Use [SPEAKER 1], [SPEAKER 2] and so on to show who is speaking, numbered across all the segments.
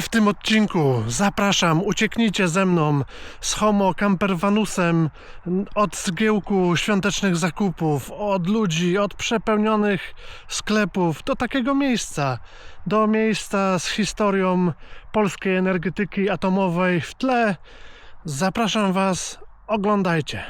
[SPEAKER 1] W tym odcinku zapraszam, ucieknijcie ze mną z Homo Campervanusem od zgiełku świątecznych zakupów, od ludzi, od przepełnionych sklepów do takiego miejsca, do miejsca z historią polskiej energetyki atomowej w tle. Zapraszam Was, oglądajcie.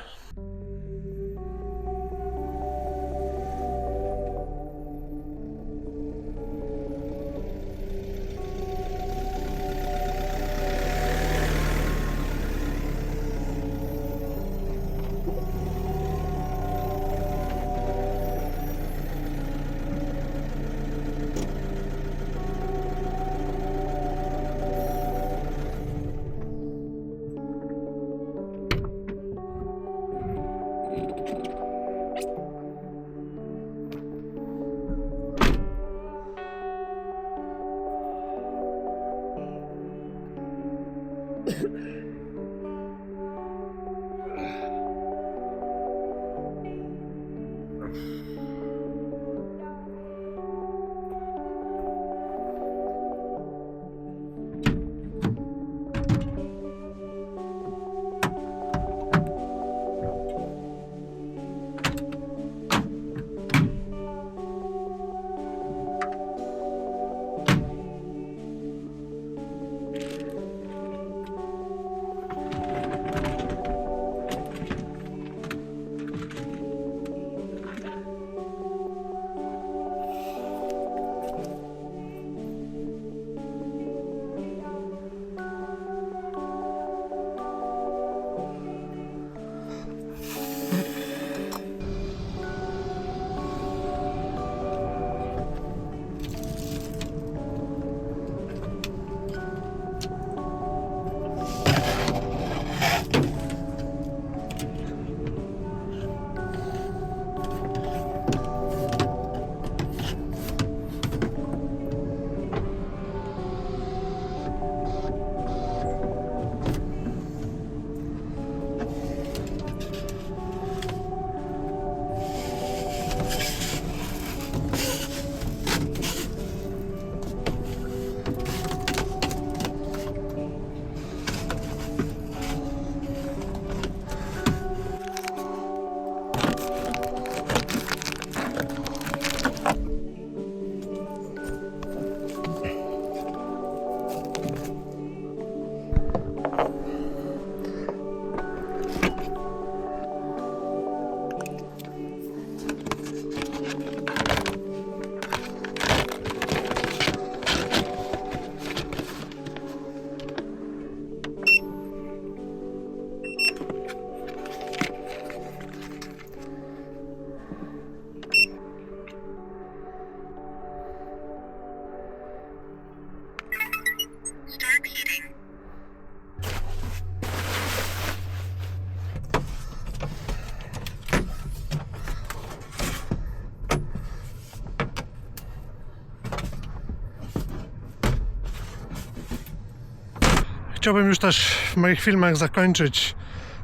[SPEAKER 1] Chciałbym już też w moich filmach zakończyć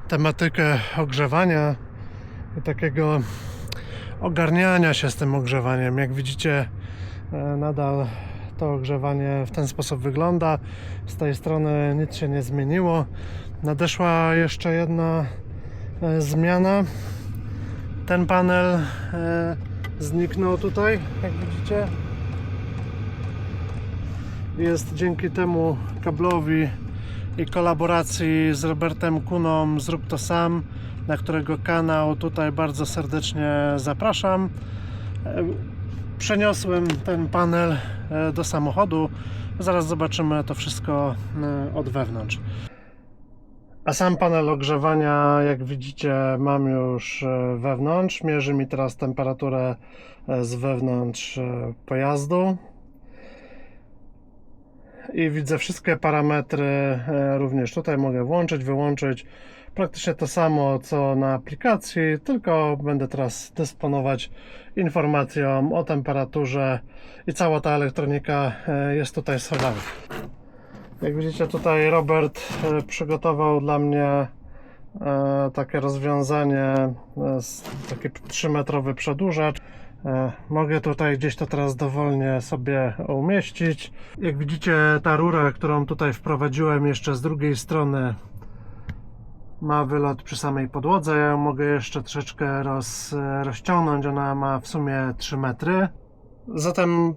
[SPEAKER 1] tematykę ogrzewania i takiego ogarniania się z tym ogrzewaniem. Jak widzicie, e, nadal to ogrzewanie w ten sposób wygląda. Z tej strony nic się nie zmieniło. Nadeszła jeszcze jedna e, zmiana. Ten panel e, zniknął tutaj, jak widzicie. Jest dzięki temu kablowi i kolaboracji z Robertem Kuną Zrób to sam, na którego kanał tutaj bardzo serdecznie zapraszam. E, Przeniosłem ten panel e, do samochodu. Zaraz zobaczymy to wszystko e, od wewnątrz. A sam panel ogrzewania, jak widzicie, mam już wewnątrz. Mierzy mi teraz temperaturę z wewnątrz pojazdu i widzę wszystkie parametry e, również tutaj mogę włączyć, wyłączyć praktycznie to samo co na aplikacji, tylko będę teraz dysponować informacją o temperaturze i cała ta elektronika e, jest tutaj schowana. Jak widzicie tutaj Robert e, przygotował dla mnie takie rozwiązanie, taki 3-metrowy przedłużacz. E, Mogę tutaj gdzieś to teraz dowolnie sobie umieścić. Jak widzicie, ta rura, którą tutaj wprowadziłem jeszcze z drugiej strony ma wylot przy samej podłodze. Ja ją mogę jeszcze troszeczkę roz, rozciągnąć. Ona ma w sumie 3 metry. Zatem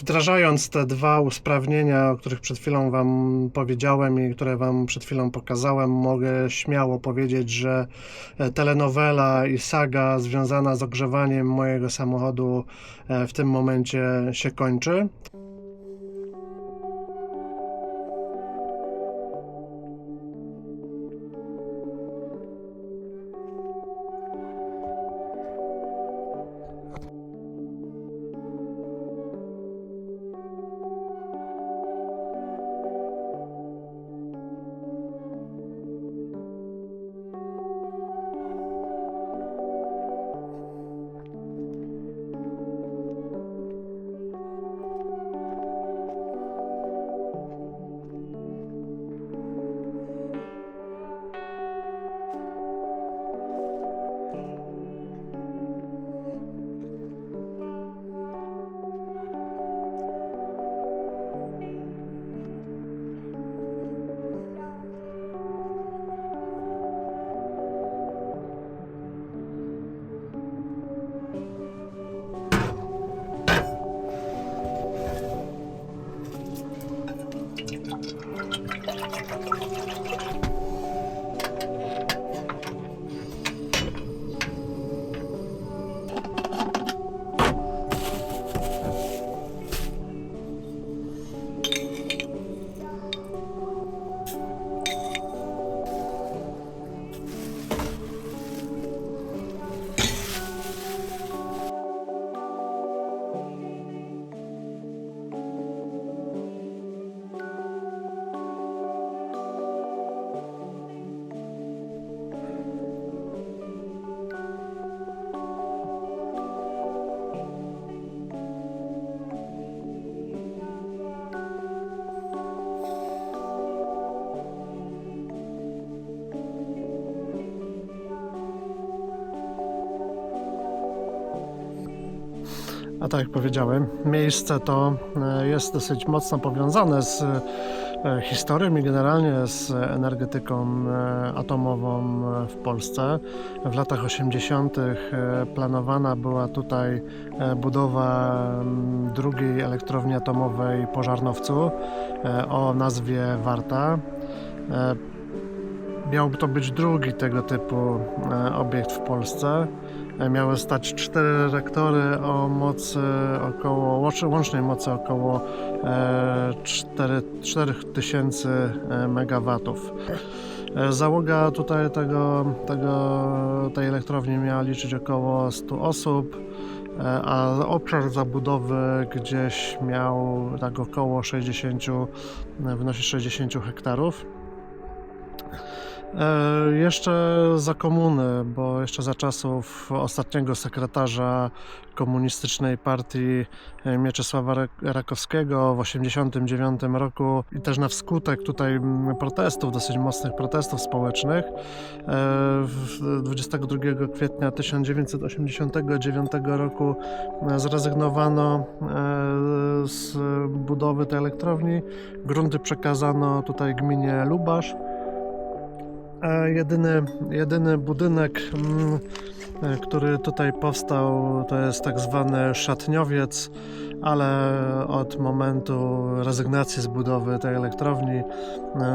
[SPEAKER 1] wdrażając te dwa usprawnienia, o których przed chwilą Wam powiedziałem i które Wam przed chwilą pokazałem, mogę śmiało powiedzieć, że e, telenowela i saga związana z ogrzewaniem mojego samochodu e, w tym momencie się kończy. A tak jak powiedziałem, miejsce to e, jest dosyć mocno powiązane z e, historią i generalnie z energetyką e, atomową w Polsce. W latach 80. e, planowana była tutaj budowa drugiej elektrowni atomowej po Żarnowcu e, o nazwie Warta. Miałby to być drugi tego typu e, obiekt w Polsce. E, Miały stać cztery reaktory o mocy około, łącz- łącznej mocy około e, 4, 4000 megawatów. E, Załoga tutaj tego, tego, tej elektrowni miała liczyć około 100 osób, a obszar zabudowy gdzieś miał tak około 60, e, wynosi 60 hektarów. E, Jeszcze za komuny, bo jeszcze za czasów ostatniego sekretarza komunistycznej partii e, Mieczysława Ra- Rakowskiego w 1989 roku i też na wskutek tutaj protestów, dosyć mocnych protestów społecznych, e, w- 22 kwietnia 1989 roku e, zrezygnowano e, z budowy tej elektrowni. Grunty przekazano tutaj gminie Lubasz. E, Jedyny, jedyny budynek, mm, e, który tutaj powstał, to jest tak zwany szatniowiec, ale od momentu rezygnacji z budowy tej elektrowni e,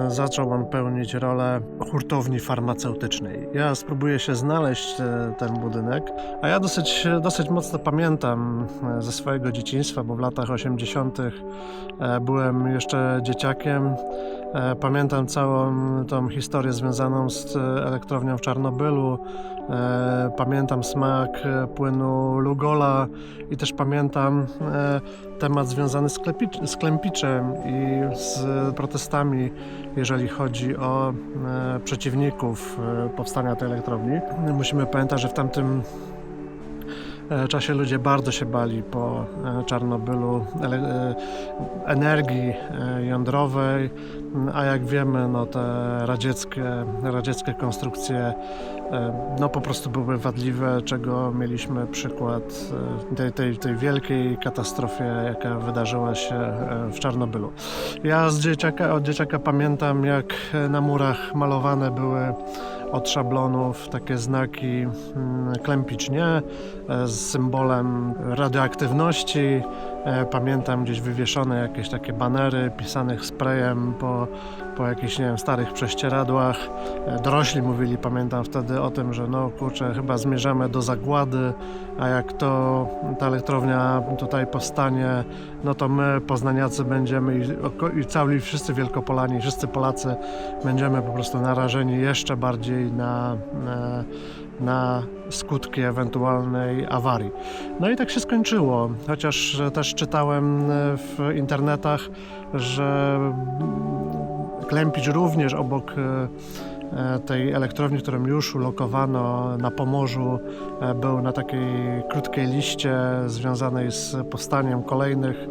[SPEAKER 1] zaczął on pełnić rolę hurtowni farmaceutycznej. Ja spróbuję się znaleźć ten budynek, a ja dosyć, dosyć mocno pamiętam ze swojego dzieciństwa, bo w latach 80. e, byłem jeszcze dzieciakiem. E, Pamiętam całą tą historię związaną z e, elektrownią w Czarnobylu. E, Pamiętam smak płynu Lugola i też pamiętam temat związany z, klepi- z Klempiczem i z protestami, jeżeli chodzi o przeciwników powstania tej elektrowni. Musimy pamiętać, że w tamtym czasie ludzie bardzo się bali po e, Czarnobylu e, energii e, jądrowej, m, a jak wiemy, no te radzieckie, radzieckie konstrukcje e, no po prostu były wadliwe, czego mieliśmy przykład e, tej, tej, tej wielkiej katastrofie, jaka wydarzyła się e, w Czarnobylu. Ja z dzieciaka, od dzieciaka pamiętam, jak na murach malowane były od szablonów takie znaki mm, klępicz nie, e, z symbolem radioaktywności. E, Pamiętam gdzieś wywieszone jakieś takie banery pisanych sprayem po, po jakichś, nie wiem, starych prześcieradłach. E, Dorośli mówili, pamiętam wtedy o tym, że no kurczę, chyba zmierzamy do zagłady, a jak to ta elektrownia tutaj powstanie, no to my, poznaniacy, będziemy i, i cali wszyscy Wielkopolani, wszyscy Polacy będziemy po prostu narażeni jeszcze bardziej na, na, na skutki ewentualnej awarii. No i tak się skończyło, chociaż e, też czytałem e, w internetach, że Klempicz również obok e, tej elektrowni, którą już ulokowano na Pomorzu, był na takiej krótkiej liście związanej z powstaniem kolejnych,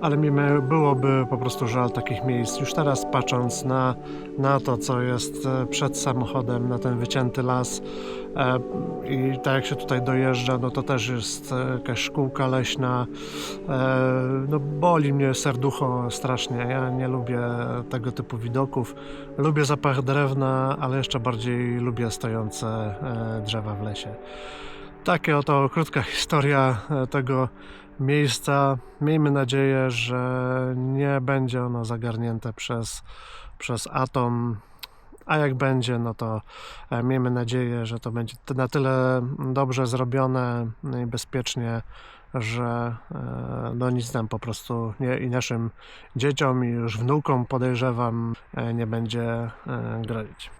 [SPEAKER 1] ale mi byłoby po prostu żal takich miejsc. Już teraz patrząc na, na to, co jest e, przed samochodem, na ten wycięty las e, i tak jak się tutaj dojeżdża, no to też jest e, jakaś szkółka leśna. E, No boli mnie serducho strasznie. Ja nie lubię tego typu widoków. Lubię zapach drewna, ale jeszcze bardziej lubię stojące e, drzewa w lesie. Takie oto krótka historia e, tego miejsca. Miejmy nadzieję, że nie będzie ono zagarnięte przez, przez atom. A jak będzie, no to e, miejmy nadzieję, że to będzie na tyle dobrze zrobione i bezpiecznie, że e, no nic nam po prostu nie, i naszym dzieciom i już wnukom podejrzewam e, nie będzie grozić.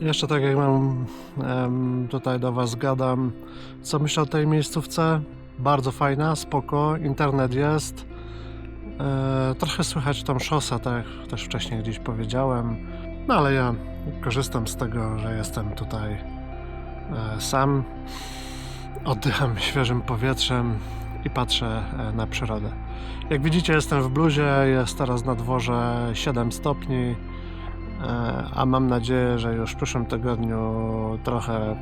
[SPEAKER 1] Jeszcze tak jak mam tutaj do Was gadam, co myślę o tej miejscówce? Bardzo fajna, spoko, internet jest. E, trochę słychać tą szosę, tak jak też wcześniej gdzieś powiedziałem. No ale ja korzystam z tego, że jestem tutaj e, sam. Oddycham świeżym powietrzem i patrzę e, na przyrodę. Jak widzicie, jestem w bluzie, jest teraz na dworze 7 stopni. E, A mam nadzieję, że już w przyszłym tygodniu trochę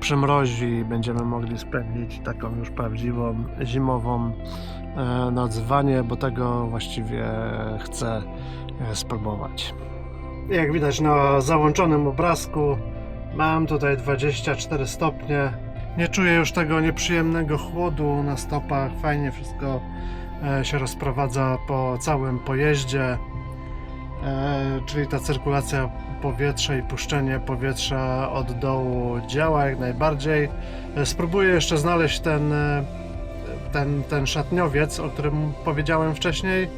[SPEAKER 1] przymrozi i będziemy mogli spędzić taką już prawdziwą zimową e, noc w wanie, bo tego właściwie chcę e, spróbować. Jak widać na załączonym obrazku, mam tutaj 24 stopnie. Nie czuję już tego nieprzyjemnego chłodu na stopach. Fajnie wszystko się rozprowadza po całym pojeździe. E, czyli ta cyrkulacja powietrza i puszczenie powietrza od dołu działa jak najbardziej. E, Spróbuję jeszcze znaleźć ten, e, ten, ten szatniowiec, o którym powiedziałem wcześniej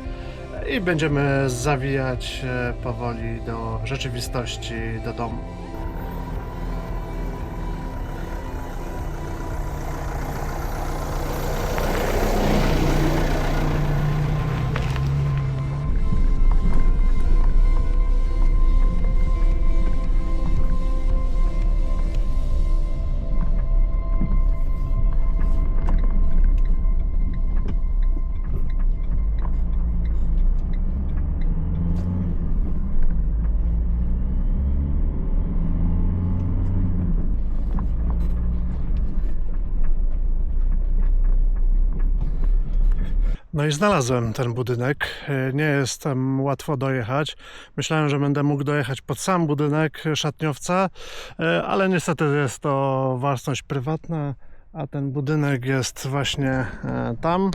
[SPEAKER 1] i będziemy zawijać powoli do rzeczywistości, do domu. No i znalazłem ten budynek. E, Nie jest tam łatwo dojechać. Myślałem, że będę mógł dojechać pod sam budynek szatniowca, e, ale niestety jest to własność prywatna, a ten budynek jest właśnie e, tam.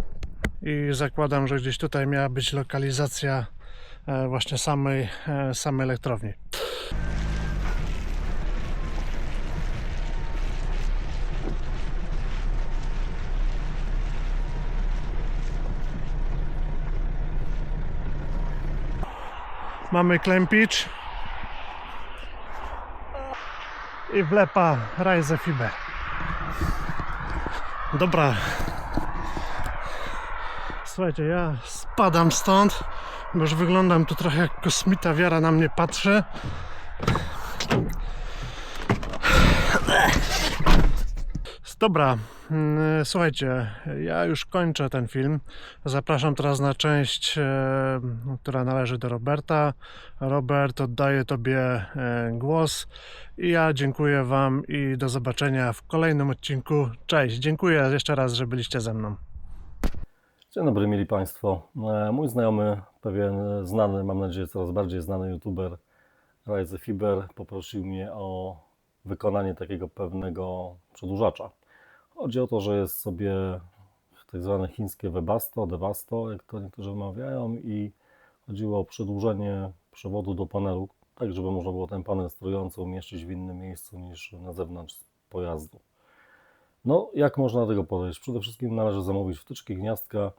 [SPEAKER 1] I zakładam, że gdzieś tutaj miała być lokalizacja właśnie samej, samej elektrowni. Mamy Klempicz i wlepa Rise Fibe. Dobra. Słuchajcie, ja spadam stąd. bo już wyglądam tu trochę jak kosmita, wiara na mnie patrzy. Dobra, słuchajcie, ja już kończę ten film. Zapraszam teraz na część, e, która należy do Roberta. Robert, oddaję Tobie e, głos i ja dziękuję Wam i do zobaczenia w kolejnym odcinku. Cześć, dziękuję jeszcze raz, że byliście ze mną.
[SPEAKER 2] Dzień dobry, mieli Państwo. E, Mój znajomy, pewien znany, mam nadzieję coraz bardziej znany youtuber Rajze Fiber poprosił mnie o wykonanie takiego pewnego przedłużacza. Chodzi o to, że jest sobie tak zwane chińskie Webasto, Devasto, jak to niektórzy wymawiają i chodziło o przedłużenie przewodu do panelu, tak żeby można było ten panel sterujący umieścić w innym miejscu niż na zewnątrz pojazdu. No, jak można do tego podejść? Przede wszystkim należy zamówić wtyczki, gniazdka,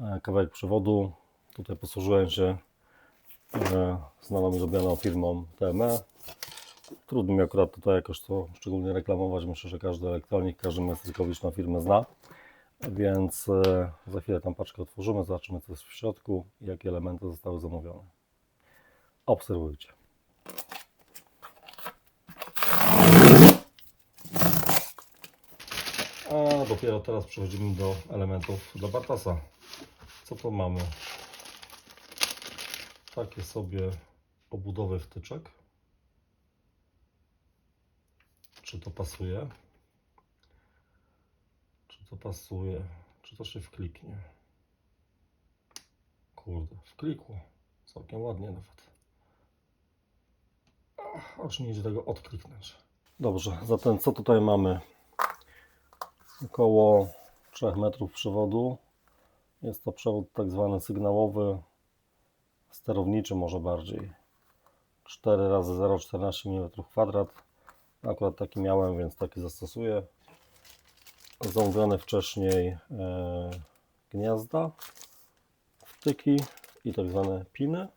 [SPEAKER 2] e, kawałek przewodu. Tutaj posłużyłem się e, znaną i lubianą firmą TME. Trudno mi akurat tutaj jakoś to szczególnie reklamować. Myślę, że każdy elektronik, każdy mestrykowicz na firmę zna. Więc e, za chwilę tam paczkę otworzymy, zobaczymy co jest w środku jakie elementy zostały zamówione. Obserwujcie. A dopiero teraz przechodzimy do elementów do Bartasa. Co to mamy? Takie sobie obudowy wtyczek. Czy to pasuje? Czy to pasuje? Czy to się wkliknie? Kurde, wklikło. Całkiem ładnie nawet. Ach, aż nie idzie tego odkliknąć. Dobrze, zatem co tutaj mamy? Około 3 metrów przewodu. Jest to przewód tak zwany sygnałowy, sterowniczy może bardziej. 4 razy 0,14 mm kwadrat. Akurat taki miałem, więc taki zastosuję. Zamówione wcześniej e, gniazda, wtyki i tak zwane piny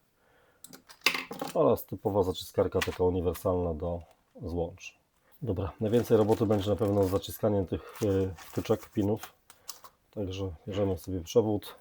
[SPEAKER 2] oraz typowa zaciskarka taka uniwersalna do złącz. Dobra, najwięcej roboty będzie na pewno z zaciskaniem tych e, wtyczek, pinów. Także bierzemy sobie przewód.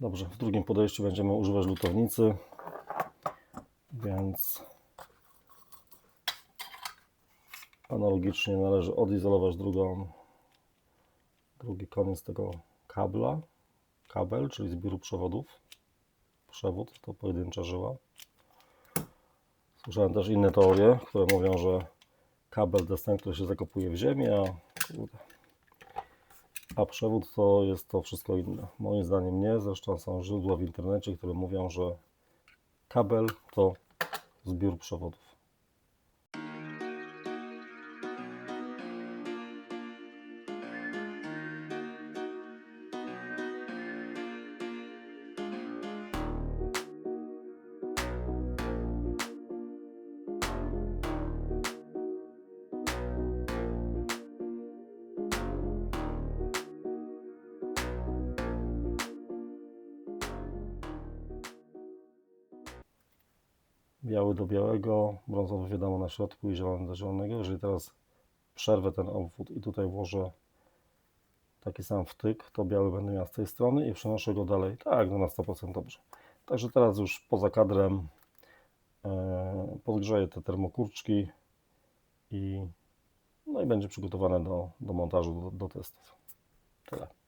[SPEAKER 2] Dobrze, w drugim podejściu będziemy używać lutownicy, więc analogicznie należy odizolować drugą, drugi koniec tego kabla, kabel, czyli zbioru przewodów. Przewód to pojedyncza żyła. Słyszałem też inne teorie, które mówią, że kabel jest ten, który się zakopuje w ziemię, a a przewód to jest to wszystko inne. Moim zdaniem nie. Zresztą są źródła w internecie, które mówią, że kabel to zbiór przewodów. Biały do białego, brązowy wiadomo na środku i zielony do zielonego. Jeżeli teraz przerwę ten obwód i tutaj włożę taki sam wtyk, to biały będę miał z tej strony i przenoszę go dalej. Tak, no na 100% dobrze. Także teraz już poza kadrem e, podgrzeję te termokurczki i, no i będzie przygotowane do, do montażu, do, do testów. Tyle.